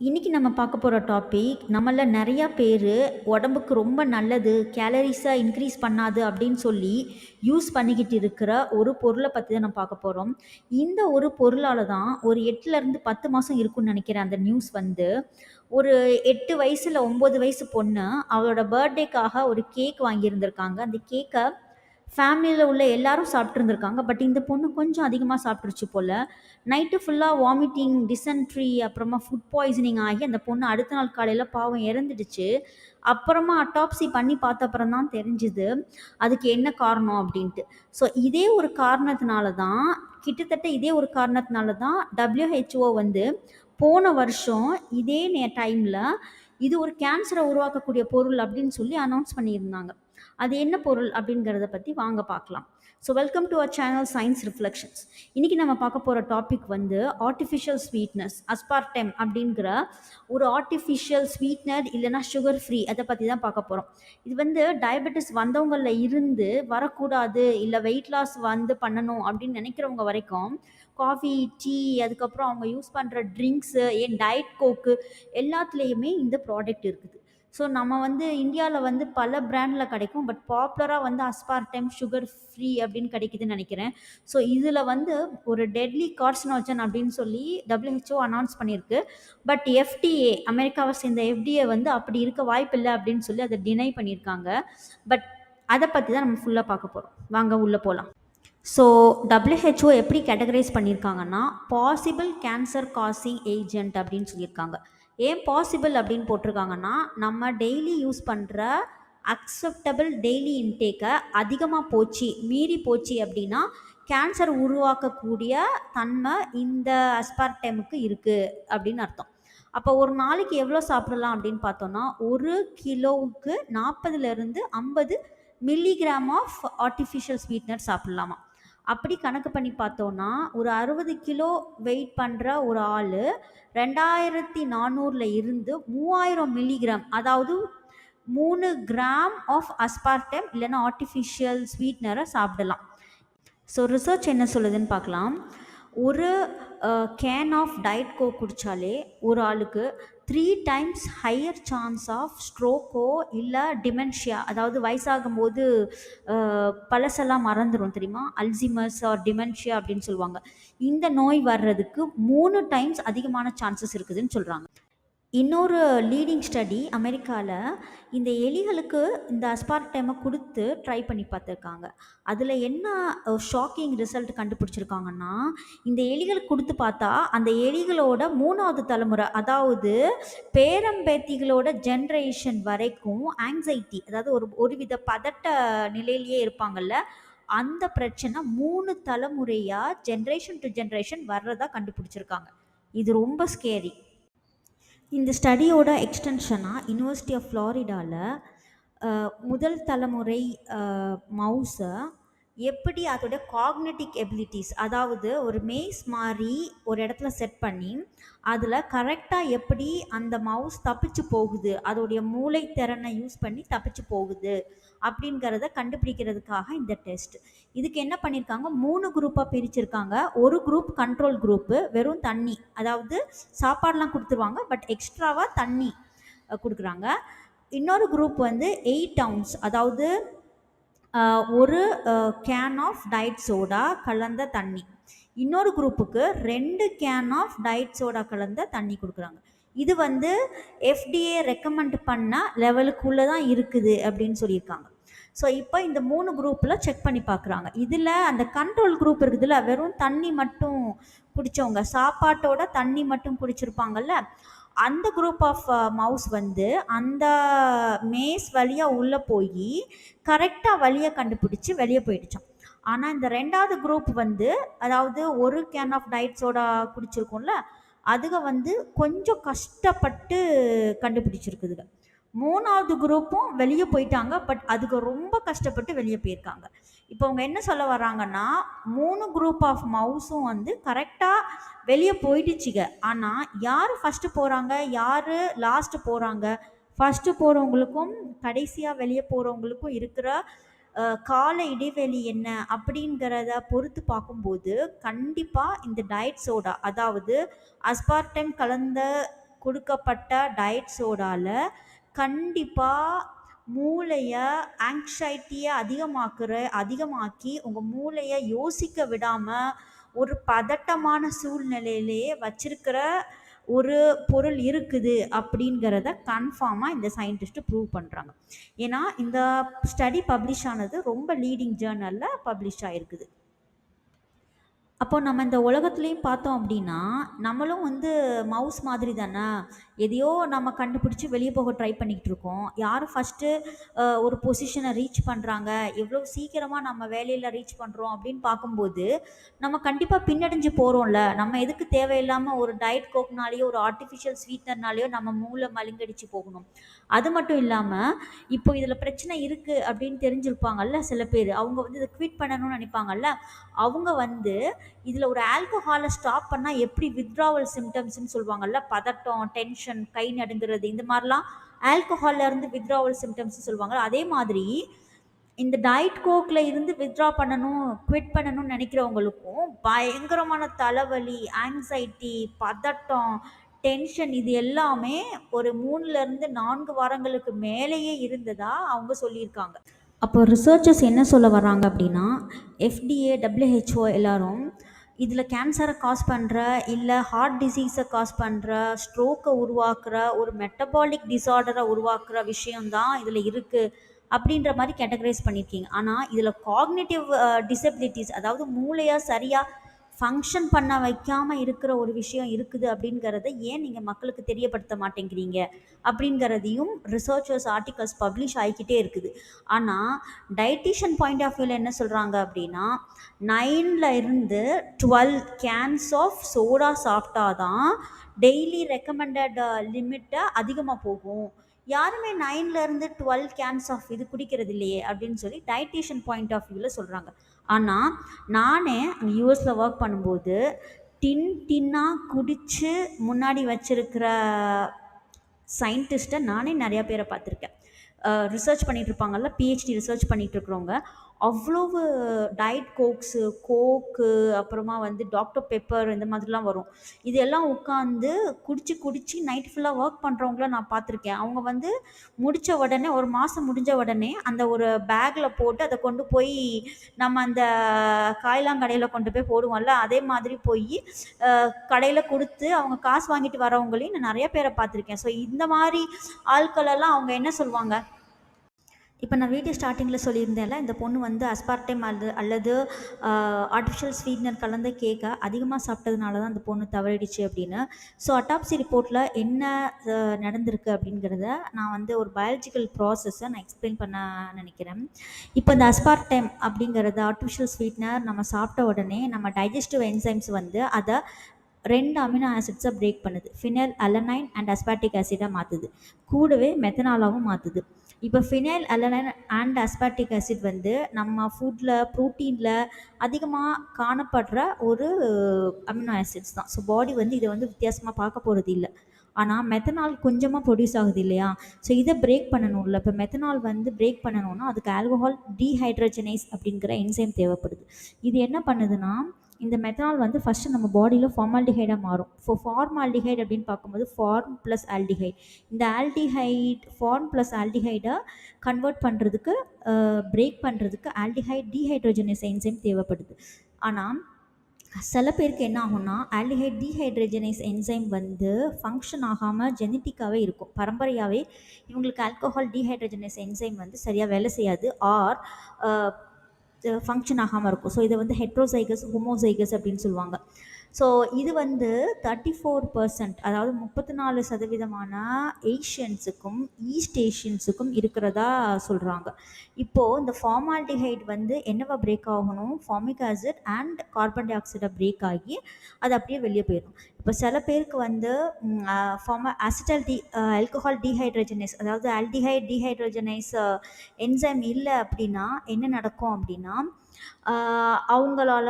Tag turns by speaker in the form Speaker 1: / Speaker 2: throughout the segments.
Speaker 1: இன்றைக்கி நம்ம பார்க்க போகிற டாபிக், நம்மள நிறையா பேர் உடம்புக்கு ரொம்ப நல்லது, கேலரிஸாக இன்க்ரீஸ் பண்ணாது அப்படின்னு சொல்லி யூஸ் பண்ணிக்கிட்டு இருக்கிற ஒரு பொருளை பற்றி தான் நம்ம பார்க்க போகிறோம் இந்த ஒரு பொருளால் தான் ஒரு எட்டுலேருந்து பத்து மாதம் இருக்கும்னு நினைக்கிறேன் அந்த நியூஸ் வந்து. ஒரு எட்டு வயசில் ஒம்பது வயசு பொண்ணு, அவளோட பர்த்டேக்காக ஒரு கேக் வாங்கியிருந்திருக்காங்க. அந்த கேக்கை ஃபேமிலியில் உள்ள எல்லாரும் சாப்பிட்ருந்துருக்காங்க பட் இந்த பொண்ணு கொஞ்சம் அதிகமாக சாப்பிட்ருச்சு போல் நைட்டு ஃபுல்லாக வாமிட்டிங், டிசென்ட்ரி அப்புறமா ஃபுட் பாய்சனிங் ஆகி அந்த பொண்ணு அடுத்த நாள் காலையில் பாவம் இறந்துடுச்சு. அப்புறமா அட்டாப்சி பண்ணி பார்த்த அப்புறம் தான் தெரிஞ்சுது, அதுக்கு என்ன காரணம் அப்படின்ட்டு. ஸோ இதே ஒரு காரணத்தினால தான் கிட்டத்தட்ட இதே ஒரு காரணத்தினால தான் டபிள்யூஹெச்ஓ வந்து போன வருஷம் இதே நே டைமில் இது ஒரு கேன்சரை உருவாக்கக்கூடிய பொருள் அப்படின்னு சொல்லி அனௌன்ஸ் பண்ணியிருந்தாங்க. அது என்ன பொருள் அப்படிங்கிறத பற்றி வாங்க பார்க்கலாம். So welcome to our channel Science Reflections. இன்றைக்கி நம்ம பார்க்க போகிற டாபிக் வந்து ஆர்ட்டிஃபிஷியல் ஸ்வீட்னஸ், அஸ்பார்டெம் அப்படிங்கிற ஒரு ஆர்ட்டிஃபிஷியல் ஸ்வீட்னர் இல்லைன்னா சுகர் ஃப்ரீ அதை பற்றி தான் பார்க்க போகிறோம் இது வந்து டயபெட்டிஸ் வந்தவங்களில் இருந்து வரக்கூடாது, இல்லை வெயிட் லாஸ் வந்து பண்ணணும் அப்படின்னு நினைக்கிறவங்க வரைக்கும், காஃபி, டீ அதுக்கப்புறம் அவங்க யூஸ் பண்ணுற ட்ரிங்க்ஸு, ஏன் டயட் கோக்கு எல்லாத்துலேயுமே இந்த ப்ராடக்ட் இருக்குது. ஸோ நம்ம வந்து இந்தியாவில் வந்து பல பிராண்டில் கிடைக்கும். பட் பாப்புலராக வந்து அஸ்பார்டம், சுகர் ஃப்ரீ அப்படின்னு கிடைக்குதுன்னு நினைக்கிறேன் ஸோ இதில் வந்து ஒரு டெட்லி கார்சினோஜன் அப்படின்னு சொல்லி டபிள்யூஹெச்ஓ அனௌன்ஸ் பண்ணியிருக்கு. பட் எஃப்டிஏ அமெரிக்காவை சேர்ந்த எஃப்டிஏ வந்து அப்படி இருக்க வாய்ப்பில்லை அப்படின்னு சொல்லி அதை டினை பண்ணியிருக்காங்க. பட் அதை பற்றி தான் நம்ம ஃபுல்லாக பார்க்க போகிறோம் வாங்க உள்ளே போகலாம் ஸோ டபிள்யூஹெச்ஓ எப்படி கேட்டகரைஸ் பண்ணியிருக்காங்கன்னா, பாசிபிள் கேன்சர் காசிங் ஏஜென்ட் அப்படின்னு சொல்லியிருக்காங்க. ஏன் பாசிபிள் அப்படின்னு போட்டிருக்காங்கன்னா, நம்ம டெய்லி யூஸ் பண்ணுற அக்செப்டபிள் டெய்லி இன்டேக்கை அதிகமாக போச்சு, மீறி போச்சு அப்படின்னா, கேன்சர் உருவாக்கக்கூடிய தன்மை இந்த அஸ்பார்டைமுக்கு இருக்குது அப்படின்னு அர்த்தம். அப்போ ஒரு நாளைக்கு எவ்வளோ சாப்பிடலாம் அப்படின்னு பார்த்தோன்னா ஒரு கிலோவுக்கு 40லிருந்து 50 மில்லிகிராம் ஆஃப் ஆர்டிஃபிஷியல் ஸ்வீட்னர் சாப்பிட்லாமா அப்படி கணக்கு பண்ணி பார்த்தோன்னா ஒரு 60 கிலோ வெயிட் பண்ணுற ஒரு ஆள் ரெண்டாயிரத்தி நானூறில் இருந்து 3000 மில்லிகிராம் அதாவது மூணு கிராம் ஆஃப் அஸ்பார்டம் இல்லைன்னா ஆர்டிஃபிஷியல் ஸ்வீட்னரை சாப்பிடலாம். ஸோ ரிசர்ச் என்ன சொல்லுதுன்னு பார்க்கலாம். ஒரு கேன் ஆஃப் டயட் கோ குடித்தாலே ஒரு ஆளுக்கு three times higher chance of ஸ்ட்ரோக்கோ இல்லை டிமென்ஷியா அதாவது வயசாகும்போது அ பழசெல்லாம் மறந்துடும் தெரியுமா? அல்சீமர்ஸ் ஆர் டிமென்ஷியா அப்படின்னு சொல்லுவாங்க. இந்த நோய் வர்றதுக்கு மூணு டைம்ஸ் அதிகமான சான்சஸ் இருக்குதுன்னு சொல்கிறாங்க இன்னொரு லீடிங் ஸ்டடி அமெரிக்காவில் இந்த எலிகளுக்கு இந்த அஸ்பார்டைமை கொடுத்து ட்ரை பண்ணி பார்த்துருக்காங்க. அதில் என்ன ஷாக்கிங் ரிசல்ட் கண்டுபிடிச்சிருக்காங்கன்னா, இந்த எலிகளுக்கு கொடுத்து பார்த்தா, அந்த எலிகளோட மூணாவது தலைமுறை அதாவது பேரம்பேத்திகளோட ஜென்ரேஷன் வரைக்கும் ஆங்ஸைட்டி அதாவது ஒரு ஒருவித பதட்ட நிலையிலேயே இருப்பாங்கல்ல, அந்த பிரச்சனை மூணு தலைமுறையாக ஜென்ரேஷன் டூ ஜென்ரேஷன் வர்றதா கண்டுபிடிச்சிருக்காங்க. இது ரொம்ப ஸ்கேரி. இந்த ஸ்டடியோட எக்ஸ்டென்ஷனா யுனிவர்சிட்டி ஆஃப் ஃப்ளாரிடாவில் முதல் தலைமுறை மவுஸை எப்படி அதோட காக்னெட்டிக் எபிலிட்டிஸ் அதாவது ஒரு மேஸ் மாதிரி ஒரு இடத்துல செட் பண்ணி, அதில் கரெக்டாக எப்படி அந்த மவுஸ் தப்பிச்சு போகுது, அதோடைய மூளை திறனை யூஸ் பண்ணி தப்பிச்சு போகுது. அப்படிங்கிறத கண்டுபிடிக்கிறதுக்காக இந்த டெஸ்ட். இதுக்கு என்ன பண்ணியிருக்காங்க, மூணு குரூப்பாக பிரிச்சிருக்காங்க. ஒரு குரூப் கண்ட்ரோல் குரூப்பு வெறும் தண்ணி. அதாவது சாப்பாடுலாம் கொடுத்துருவாங்க பட் எக்ஸ்ட்ராவாக தண்ணி கொடுக்குறாங்க இன்னொரு குரூப் வந்து எயிட் டவுன்ஸ் அதாவது ஒரு கேன் ஆஃப் டயட் சோடா கலந்த தண்ணி. இன்னொரு குரூப்புக்கு ரெண்டு கேன் ஆஃப் டயட் சோடா கலந்த தண்ணி கொடுக்குறாங்க இது வந்து எஃப்டிஏ ரெக்கமெண்ட் பண்ணால் லெவலுக்குள்ளே தான் இருக்குது அப்படின்னு சொல்லியிருக்காங்க. ஸோ இப்போ இந்த மூணு குரூப்பில் செக் பண்ணி பார்க்குறாங்க. இதில் அந்த கண்ட்ரோல் குரூப் இருக்குதுல்ல, வெறும் தண்ணி மட்டும் குடிச்சவங்க, சாப்பாட்டோட தண்ணி மட்டும் குடிச்சிருப்பாங்கல்ல, அந்த குரூப் ஆஃப் மவுஸ் வந்து அந்த மேஸ் வழியாக உள்ளே போய் கரெக்டாக வழியை கண்டுபிடிச்சி வெளியே போயிடுச்சோம் ஆனால் இந்த ரெண்டாவது குரூப் வந்து அதாவது ஒரு கேன் ஆஃப் டயட் சோடா அதுக வந்து கொஞ்சம் கஷ்டப்பட்டு கண்டுபிடிச்சிருக்குதுக. மூணாவது குரூப்பும் வெளியே போயிட்டாங்க. பட் அதுக ரொம்ப கஷ்டப்பட்டு வெளியே போயிருக்காங்க. இப்போ அவங்க என்ன சொல்ல வர்றாங்கன்னா, மூணு குரூப் ஆஃப் மவுஸும் வந்து கரெக்டாக வெளியே போயிடுச்சுங்க ஆனால் யார் ஃபஸ்ட்டு போகிறாங்க யார் லாஸ்ட்டு போகிறாங்க ஃபஸ்ட்டு போகிறவங்களுக்கும் கடைசியாக வெளியே போகிறவங்களுக்கும் இருக்கிற கால இடைவெளி என்ன அப்படிங்கிறத பொறுத்து பார்க்கும்போது, கண்டிப்பாக இந்த டயட் சோடா அதாவது அஸ்பார்டம் கலந்த கொடுக்கப்பட்ட டயட்ஸோடால கண்டிப்பாக மூளையை ஆங்ஸைட்டியை அதிகமாக்குற அதிகமாக்கி உங்கள் மூளையை யோசிக்க விடாமல் ஒரு பதட்டமான சூழ்நிலையிலேயே வச்சிருக்கிற ஒரு பொருள் இருக்குது அப்படிங்கிறத கன்ஃபார்மாக இந்த சயின்டிஸ்ட்டு ப்ரூவ் பண்ணுறாங்க ஏன்னா இந்த ஸ்டடி பப்ளிஷ் ஆனது ரொம்ப லீடிங் ஜேர்னலில் பப்ளிஷ் ஆகிருக்குது அப்போ நம்ம இந்த உலகத்துலேயும் பார்த்தோம் அப்படின்னா நம்மளும் வந்து மவுஸ் மாதிரி தானே எதையோ நம்ம கண்டுபிடிச்சி வெளியே போக ட்ரை பண்ணிக்கிட்டு இருக்கோம் யார் ஃபஸ்ட்டு ஒரு பொசிஷனை ரீச் பண்ணுறாங்க எவ்வளோ சீக்கிரமாக நம்ம வேலையில் ரீச் பண்ணுறோம் அப்படின்னு பார்க்கும்போது நம்ம கண்டிப்பாக பின்னடைஞ்சு போகிறோம்ல நம்ம எதுக்கு தேவையில்லாமல் ஒரு டயட் கோக்னாலேயோ ஒரு ஆர்டிஃபிஷியல் ஸ்வீட்னர்னாலேயோ நம்ம மூளை மலிங்கடிச்சு போகணும். அது மட்டும் இல்லாமல் இப்போ இதில் பிரச்சனை இருக்குது அப்படின்னு தெரிஞ்சிருப்பாங்கல்ல சில பேர். அவங்க வந்து இதை குவிட் பண்ணணும்னு நினைப்பாங்கல்ல. அவங்க வந்து இதில் ஒரு ஆல்கஹாலை ஸ்டாப் பண்ணால் எப்படி வித்ட்ராவல் சிம்டம்ஸ்னு சொல்லுவாங்கல்ல பதட்டம் டென்ஷன் கை நடுங்கிறது இந்த மாதிரிலாம் ஆல்கஹாலில் இருந்து வித்ராவல் சிம்டம்ஸ் சொல்லுவாங்க அதே மாதிரி இந்த டயட் கோக்கில் இருந்து வித்ட்ரா பண்ணணும் குவிட் பண்ணணும்னு நினைக்கிறவங்களுக்கும் பயங்கரமான தலைவலி ஆங்ஸைட்டி பதட்டம் டென்ஷன் இது எல்லாமே ஒரு மூணுலேருந்து நான்கு வாரங்களுக்கு மேலேயே இருந்ததா அவங்க சொல்லியிருக்காங்க. அப்போ ரிசர்ச்சர்ஸ் என்ன சொல்ல வராங்க அப்படின்னா எஃப்டிஏ டபிள்யூஹெச்ஓ எல்லாரும் இதில் கேன்சரை காஸ் பண்ணுற இல்லை ஹார்ட் டிசீஸை காஸ் பண்ணுற ஸ்ட்ரோக்கை உருவாக்குற ஒரு மெட்டபாலிக் டிஸார்டரை உருவாக்குற விஷயம்தான் இதில் இருக்குது அப்படின்ற மாதிரி கேட்டகரைஸ் பண்ணியிருக்கீங்க ஆனால் இதில் காக்னேட்டிவ் டிசபிலிட்டிஸ் அதாவது மூளையாக சரியாக ஃபங்க்ஷன் பண்ண வைக்காமல் இருக்கிற ஒரு விஷயம் இருக்குது அப்படிங்கிறத ஏன் நீங்கள் மக்களுக்கு தெரியப்படுத்த மாட்டேங்கிறீங்க? அப்படிங்கிறதையும் ரிசர்ச்சர்ஸ் ஆர்டிகல்ஸ் பப்ளிஷ் ஆகிக்கிட்டே இருக்குது. ஆனால் டயட்டிஷியன் பாயிண்ட் ஆஃப் வியூவில் என்ன சொல்கிறாங்க அப்படின்னா நைனில் இருந்து டுவெல் கேன்ஸ் ஆஃப் சோடா சாப்பிட்டா தான் டெய்லி ரெக்கமெண்டட் லிமிட்டை அதிகமாக போகும். யாருமே நைன்லேருந்து டுவெல் கேன்ஸ் ஆஃப் இது குடிக்கிறது இல்லையே அப்படின்னு சொல்லி டயட்டிஷியன் பாயிண்ட் ஆஃப் வியூவில் சொல்கிறாங்க ஆனால் நானே அங்கே யூஎஸில் ஒர்க் பண்ணும்போது டின் டின்னாக குடித்து முன்னாடி வச்சுருக்கிற சயின்டிஸ்ட்டை நானே நிறையா பேரை பார்த்துருக்கேன். ரிசர்ச் பண்ணிகிட்டு இருப்பாங்கல்ல பிஹெச்டி ரிசர்ச் பண்ணிகிட்டு இருக்கிறவங்க. அவ்வளவு டயட் கோக்ஸு கோக்கு அப்புறமா வந்து டாக்டர் பெப்பர் இந்த மாதிரிலாம் வரும். இதெல்லாம் உட்காந்து குடிச்சு குடிச்சு நைட் ஃபுல்லாக ஒர்க் பண்ணுறவங்கள நான் பார்த்துருக்கேன். அவங்க வந்து முடித்த உடனே ஒரு மாதம் முடிஞ்ச உடனே அந்த ஒரு பேக்கில் போட்டு அதை கொண்டு போய் நம்ம அந்த காயலாங்கடையில் கொண்டு போய் போடுவோம்ல அதே மாதிரி போய் கடையில் கொடுத்து அவங்க காசு வாங்கிட்டு வரவங்களையும் நான் நிறைய பேரை பார்த்துருக்கேன். ஸோ இந்த மாதிரி ஆட்களெல்லாம் அவங்க என்ன சொல்லுவாங்க? இப்போ நான் வீடியோ ஸ்டார்டிங்கில் சொல்லியிருந்தேன்ல இந்த பொண்ணு வந்து அஸ்பார்டைம் அல்லது அல்லது ஆர்டிஃபிஷியல் ஸ்வீட்னர் கலந்த கேக்கை அதிகமாக சாப்பிட்டதுனால தான் அந்த பொண்ணு தவறிடுச்சு அப்படின்னு. ஸோ அட்டாப்சி ரிப்போர்ட்டில் என்ன நடந்திருக்கு அப்படிங்கிறத நான் வந்து ஒரு பயாலஜிக்கல் ப்ராசஸை நான் எக்ஸ்பிளைன் பண்ண நினைக்கிறேன். இப்போ இந்த அஸ்பார்டைம் அப்படிங்கிறது ஆர்டிஃபிஷியல் ஸ்வீட்னர் நம்ம சாப்பிட்ட உடனே நம்ம டைஜஸ்டிவ் என்சைம்ஸ் வந்து அதை ரெண்டு அமினோ ஆசிட்ஸை பிரேக் பண்ணுது. ஃபினைல் அலனைன் அண்ட் அஸ்பாட்டிக் ஆசிடாக மாற்றுது கூடவே மெத்தனாலாவும் மாற்றுது இப்போ phenylalanine and aspartic acid வந்து நம்ம ஃபுட்டில் ப்ரோட்டீனில் அதிகமாக காணப்படுற ஒரு அமினோ ஆசிட்ஸ் தான். ஸோ பாடி வந்து இதை வந்து வித்தியாசமாக பார்க்க போகிறது இல்லை. ஆனால் மெத்தனால் கொஞ்சமாக ப்ரொடியூஸ் ஆகுது இல்லையா? ஸோ இதை பிரேக் பண்ணணும்ல. இப்போ மெத்தனால் வந்து பிரேக் பண்ணணும்னா அதுக்கு ஆல்கஹால் டீஹைட்ரஜனைஸ் அப்படிங்கிற என்சைம் தேவைப்படுது. இது என்ன பண்ணுதுன்னா இந்த மெத்தனால் வந்து ஃபஸ்ட்டு நம்ம பாடியில் ஃபார்மால்டிஹைடாக மாறும். ஸோ ஃபார்மால்டிஹைட் அப்படின்னு பார்க்கும்போது ஃபார்ம் ப்ளஸ் ஆல்டிஹைட் இந்த ஆல்டிஹைட் ஃபார்ம் ப்ளஸ் ஆல்டிஹைடை கன்வெர்ட் பண்ணுறதுக்கு பிரேக் பண்ணுறதுக்கு ஆல்டிஹைட் டீஹைட்ரோஜனஸ் என்சைம் தேவைப்படுது. ஆனால் சில பேருக்கு என்ன ஆகும்னா ஆல்டிஹைட் டீஹைட்ரஜனைஸ் என்சைம் வந்து ஃபங்க்ஷன் ஆகாமல் ஜெனட்டிக்காகவே இருக்கும். பரம்பரையாகவே இவங்களுக்கு ஆல்கோஹால் டீஹைட்ரஜனைஸ் என்சைம் வந்து சரியாக வேலை செய்யாது. ஆர் ஃபங்க்ஷன் ஆகாமல் இருக்கும். ஸோ இதை வந்து ஹெட்ரோசைகஸ் ஹோமோசைகஸ் அப்படின்னு சொல்லுவாங்க. ஸோ இது வந்து தேர்ட்டி ஃபோர் பர்சன்ட் அதாவது முப்பத்தி நாலு சதவீதமான ஏஷியன்ஸுக்கும் ஈஸ்ட் ஏஷியன்ஸுக்கும் இருக்கிறதா சொல்கிறாங்க இப்போது இந்த ஃபார்மால்டிஹைட் வந்து என்னவா பிரேக் ஆகணும்? ஃபார்மிக் ஆசிட் அண்ட் கார்பன் டை ஆக்சைடை பிரேக் ஆகி அது அப்படியே வெளியே போயிடும். இப்போ சில பேருக்கு வந்து ஃபார்மா அசிட்டல் டி ஆல்கஹால் டீஹைட்ரஜனைஸ் அதாவது ஆல்டிஹைட் டீஹைட்ரஜனைஸ் என்சைம் இல்லை அப்படின்னா என்ன நடக்கும் அப்படின்னா அவங்களால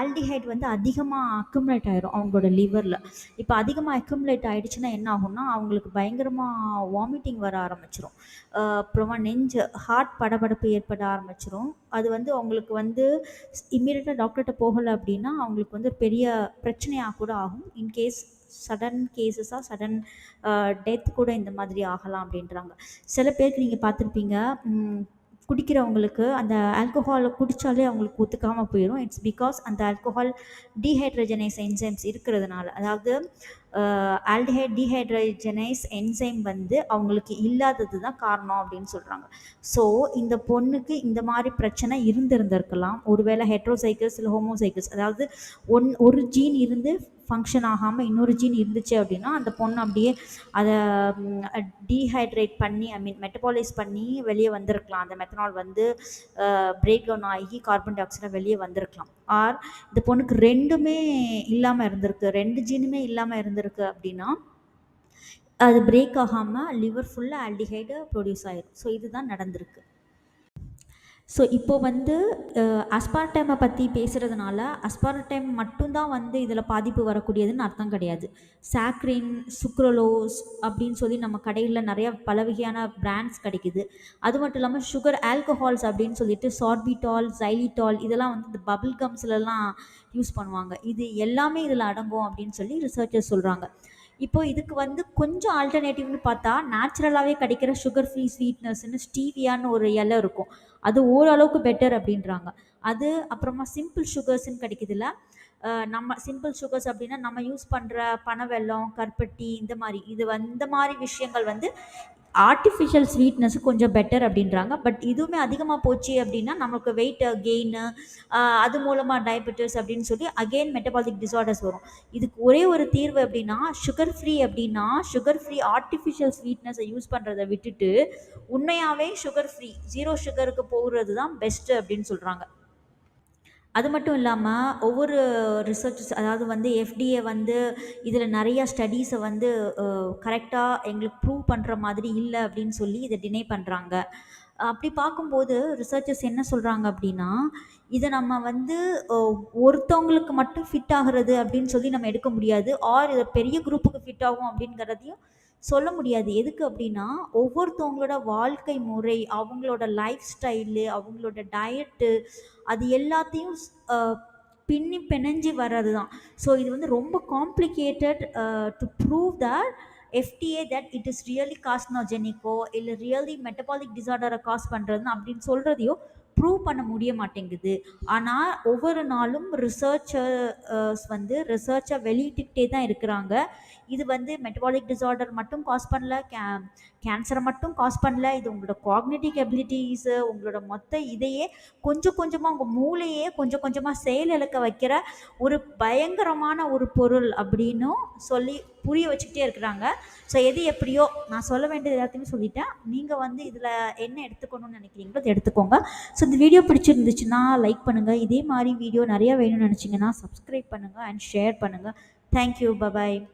Speaker 1: ஆல்டிஹைட் வந்து அதிகமாக அக்குமுலேட் ஆயிரும் அவங்களோட லிவரில் இப்போ அதிகமாக அக்குமுலேட் ஆகிடுச்சுன்னா என்ன ஆகும்னா அவங்களுக்கு பயங்கரமாக வாமிட்டிங் வர ஆரம்பிச்சிரும். அப்புறமா நெஞ்சு ஹார்ட் படபடப்பு ஏற்பட ஆரம்பிச்சிரும். அது வந்து அவங்களுக்கு வந்து இம்மீடியட்டாக டாக்டர்கிட்ட போகலை அப்படின்னா அவங்களுக்கு வந்து ஒரு பெரிய பிரச்சனையாக கூட ஆகும். இன்கேஸ் சடன் கேஸஸாக சடன் டெத் கூட இந்த மாதிரி ஆகலாம் அப்படின்றாங்க. சில பேருக்கு நீங்கள் பார்த்துருப்பீங்க குடிக்கிறவங்களுக்கு அந்த ஆல்கோஹாலை குடித்தாலே அவங்களுக்கு ஒத்துக்காமல் போயிடும் இட்ஸ் பிகாஸ் அந்த ஆல்கோஹால் டீஹைட்ரஜனைஸ் என்சைம்ஸ் இருக்கிறதுனால. அதாவது ஆல்டிஹைட் டீஹைட்ரஜனைஸ் என்சைம் வந்து அவங்களுக்கு இல்லாதது தான் காரணம் அப்படின்னு சொல்கிறாங்க ஸோ இந்த பொண்ணுக்கு இந்த மாதிரி பிரச்சனை இருந்திருந்திருக்கலாம். ஒருவேளை ஹெட்ரோசைக்கிள்ஸ் இல்லை ஹோமோசைக்கிள்ஸ் அதாவது ஒன் ஒரு ஜீன் இருந்து ஃபங்க்ஷன் ஆகாமல் இன்னொரு ஜீன் இருந்துச்சு அப்படின்னா அந்த பொண்ணு அப்படியே அதை டீஹைட்ரேட் பண்ணி ஐ மீன் மெட்டபாலைஸ் பண்ணி வெளியே வந்திருக்கலாம். அந்த மெத்தனால் வந்து பிரேக் டவுன் ஆகி கார்பன் டை ஆக்சைடாக வெளியே வந்திருக்கலாம். ஆர் இந்த பொண்ணுக்கு ரெண்டுமே இல்லாமல் இருந்திருக்கு. ரெண்டு ஜீனுமே இல்லாமல் இருந்திருக்கு அப்படின்னா அது பிரேக் ஆகாமல் லிவர் ஃபுல்லாக ஆல்டிஹைடு ப்ரொடியூஸ் ஆயிடும் ஸோ இதுதான் நடந்திருக்கு. ஸோ இப்போ வந்து அஸ்பார்டேமை பற்றி பேசுகிறதுனால அஸ்பார்டேம் மட்டும்தான் வந்து இதில் பாதிப்பு வரக்கூடியதுன்னு அர்த்தம் கிடையாது. சாக்ரின் சுக்ரலோஸ் அப்படின்னு சொல்லி நம்ம கடையில் நிறைய பல வகையான பிராண்ட்ஸ் கிடைக்குது. அது மட்டும் இல்லாமல் சுகர் ஆல்கஹால்ஸ் அப்படின்னு சொல்லிட்டு சார்பிட்டால் ஜைலிட்டால் இதெல்லாம் வந்து இந்த பபிள் கம்ஸ்லலாம் யூஸ் பண்ணுவாங்க. இது எல்லாமே இதில் அடங்கும் அப்படின்னு சொல்லி ரிசர்ச்சர்ஸ் சொல்கிறாங்க இப்போ இதுக்கு வந்து கொஞ்சம் ஆல்டர்னேட்டிவ்னு பார்த்தா நேச்சுரலாகவே கிடைக்கிற சுகர் ஃப்ரீ ஸ்வீட்னஸ்னு ஸ்டீவியான்னு ஒரு இலை இருக்கும். அது ஓரளவுக்கு பெட்டர் அப்படின்றாங்க. அது அப்புறமா சிம்பிள் சுகர்ஸ்ன்னு கிடைக்குதுல்ல. நம்ம சிம்பிள் சுகர்ஸ் அப்படின்னா நம்ம யூஸ் பண்ணுற பனவெல்லம் கருப்பட்டி இந்த மாதிரி. இது இந்த மாதிரி விஷயங்கள் வந்து ஆர்டிஃபிஷியல் ஸ்வீட்னஸ் கொஞ்சம் பெட்டர் அப்படின்றாங்க. பட் இதுவுமே அதிகமாக போச்சு அப்படின்னா நமக்கு வெயிட் கெயின் அது மூலமாக டயபெட்டிஸ் அப்படின்னு சொல்லி அகெயின் மெட்டபாலிக் டிசார்டர்ஸ் வரும். இதுக்கு ஒரே ஒரு தீர்வு அப்படின்னா சுகர் ஃப்ரீ அப்படின்னா சுகர் ஃப்ரீ ஆர்டிஃபிஷியல் ஸ்வீட்னஸை யூஸ் பண்ணுறதை விட்டுட்டு உண்மையாகவே சுகர் ஃப்ரீ ஜீரோ சுகருக்கு போகிறது தான் பெஸ்ட்டு அப்படின்னு சொல்கிறாங்க அது மட்டும் இல்லாமல் ஒவ்வொரு ரிசர்ச்சஸ் அதாவது வந்து எஃப்டிஏ வந்து இதில் நிறையா ஸ்டடீஸை வந்து கரெக்டாக எங்களுக்கு ப்ரூவ் பண்ணுற மாதிரி இல்லை அப்படின்னு சொல்லி இதை டினை பண்ணுறாங்க அப்படி பார்க்கும்போது ரிசர்ச்சர்ஸ் என்ன சொல்கிறாங்க அப்படின்னா இதை நம்ம வந்து ஒருத்தவங்களுக்கு மட்டும் ஃபிட் ஆகுறது அப்படின்னு சொல்லி நம்ம எடுக்க முடியாது. ஆர் இதை பெரிய குரூப்புக்கு ஃபிட் ஆகும் அப்படிங்கிறதையும் சொல்ல முடியாது. எதுக்கு அப்படின்னா ஒவ்வொருத்தவங்களோட வாழ்க்கை முறை அவங்களோட லைஃப் ஸ்டைலு அவங்களோட டயட்டு அது எல்லாத்தையும் பின்னி பிணைஞ்சு வர்றது தான் ஸோ இது வந்து ரொம்ப complicated to prove that FDA that it is really காஸ்னோஜெனிக்கோ இல்லை ரியலி மெட்டபாலிக் டிசார்டரை காஸ் பண்ணுறதுன்னு அப்படின்னு சொல்கிறதையோ ப்ரூவ் பண்ண முடிய மாட்டேங்குது. ஆனால் ஒவ்வொரு நாளும் ரிசர்ச்சர்ஸ் வந்து ரிசர்ச்சை வெளியிட்டுக்கிட்டே தான் இருக்கிறாங்க. இது வந்து மெட்டபாலிக் டிசார்டர் மட்டும் காஸ் பண்ணல கே கேன்சரை மட்டும் காஸ் பண்ணல. இது உங்களோட காக்னேட்டிவ் எபிலிட்டிஸு உங்களோட மொத்த இதையே கொஞ்சம் கொஞ்சமாக உங்கள் மூளையே கொஞ்சம் கொஞ்சமாக செயல் இழக்க வைக்கிற ஒரு பயங்கரமான ஒரு பொருள் அப்படின்னும் சொல்லி புரிய வச்சுக்கிட்டே இருக்கிறாங்க. ஸோ எது எப்படியோ நான் சொல்ல வேண்டியது எல்லாத்தையுமே சொல்லிட்டேன். நீங்கள் வந்து இதில் என்ன எடுத்துக்கணும்னு நினைக்கிறீங்களோ அதை எடுத்துக்கோங்க. ஸோ இந்த வீடியோ பிடிச்சிருந்துச்சுன்னா லைக் பண்ணுங்கள் இதே மாதிரி வீடியோ நிறையா வேணும்னு நினச்சிங்கன்னா சப்ஸ்கிரைப் பண்ணுங்கள் அண்ட் ஷேர் பண்ணுங்கள் தேங்க்யூ பபாய்